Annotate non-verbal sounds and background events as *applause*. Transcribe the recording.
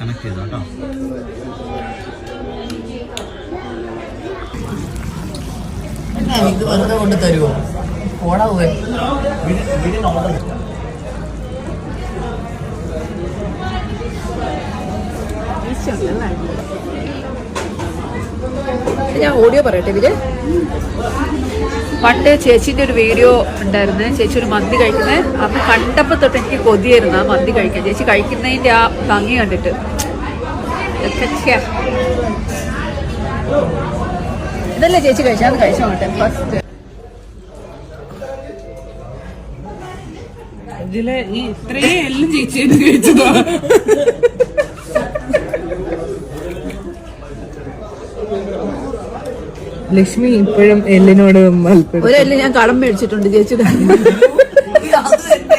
Select ചെയ്തോ കേട്ടോ ഇത് വെറുതെ കൊണ്ട് തരുമോ ഓടാ പോയി ഞാൻ ഓഡിയോ പറയട്ടെ ഇവർ പണ്ട് ചേച്ചിന്റെ ഒരു വീഡിയോ ഉണ്ടായിരുന്നു. ചേച്ചി ഒരു മന്തി കഴിക്കുന്നത് അന്ന് കണ്ടപ്പോ തൊട്ട് എനിക്ക് കൊതിയായിരുന്നു ആ മന്തി കഴിക്കാൻ. ചേച്ചി കഴിക്കുന്നതിന്റെ ആ ഭംഗി കണ്ടിട്ട്. ഇതല്ലേ ചേച്ചി കഴിച്ചാൽ കഴിച്ചു കഴിച്ചോട്ടെ ഫസ്റ്റ് ഇതിൽ ലക്ഷ്മി ഇപ്പോഴും എല്ലിനോട് ഒരു എല്ല് ഞാൻ കടം മേടിച്ചിട്ടുണ്ട് ചേച്ചിയുടെ *laughs*